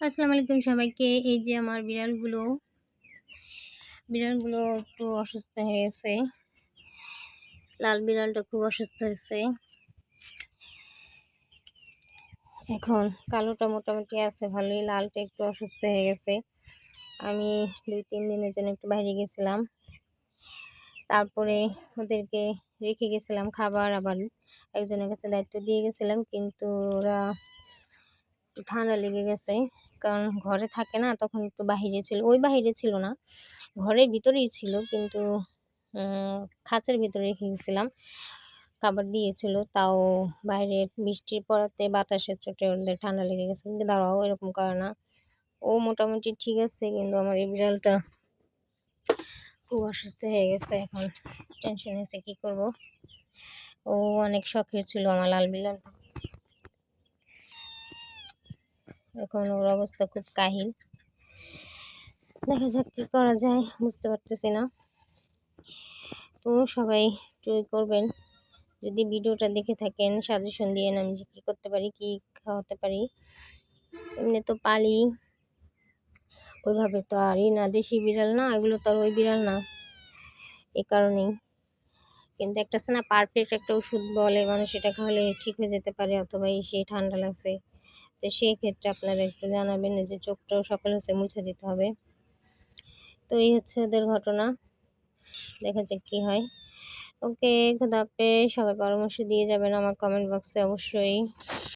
আসসালামু আলাইকুম সবাইকে। এই যে আমার বিড়ালগুলো বিড়ালগুলো একটু অসুস্থ হয়ে গেছে। লাল বিড়ালটা খুব অসুস্থ হয়েছে। এখন কালোটা মোটামুটি আছে, ভালোই। লালটা একটু অসুস্থ হয়ে গেছে। আমি দুই, তিন দিনের জন্য একটু বাইরে গেছিলাম। তারপরে ওদেরকে রেখে গেছিলাম খাবার। আবার একজনের কাছে দায়িত্ব দিয়ে গেছিলাম, কিন্তু ওরা ঠান্ডা লেগে গেছে। কারণ ঘরে থাকে না, তখন একটু বাহিরে ছিল। ওই বাহিরে ছিল না, ঘরের ভিতরেই ছিল কিন্তু খাঁচের ভিতরে রেখে খাবার দিয়েছিল, তাও বাইরে বৃষ্টির পড়াতে বাতাসের চোটে ওদের ঠান্ডা লেগে গেছে। কিন্তু দাঁড়াও, এরকম করে না। ও মোটামুটি ঠিক আছে, কিন্তু আমার এই বিড়ালটা খুব অসুস্থ হয়ে গেছে। এখন টেনশন হয়েছে কী করব? ও অনেক শখের ছিল, আমার লাল বিড়ালটা। এখন ওর অবস্থা খুব কাহিল। দেখা যাক কী করা যায়, বুঝতে পারতেছি না। তো সবাই ট্রাই করবেন। যদি ভিডিওটা দেখে থাকেন সাজেশন দিয়ে আমি যে কী করতে পারি, কী খাওয়াতে পারি। এমনি তো পালি। ওইভাবে তো আরই না, দেশি বিড়াল না, এগুলো তো আর ওই বিড়াল না। এ কারণেই। কিন্তু একটা আছে না পারফেক্ট একটা ওষুধ বলে, মানুষ এটা খাওয়ালে ঠিক হয়ে যেতে পারে, অথবা এসে ঠান্ডা লাগছে। তো সেই ক্ষেত্রে আপনারা একটু জানাবেন যে চোখটাও সকাল হচ্ছে মুছে দিতে হবে। তো এই হচ্ছে ওদের ঘটনা। দেখা যাক কী হয়। ওকে খোদাপে সবাই পরামর্শ দিয়ে যাবেন আমার কমেন্ট বক্সে অবশ্যই।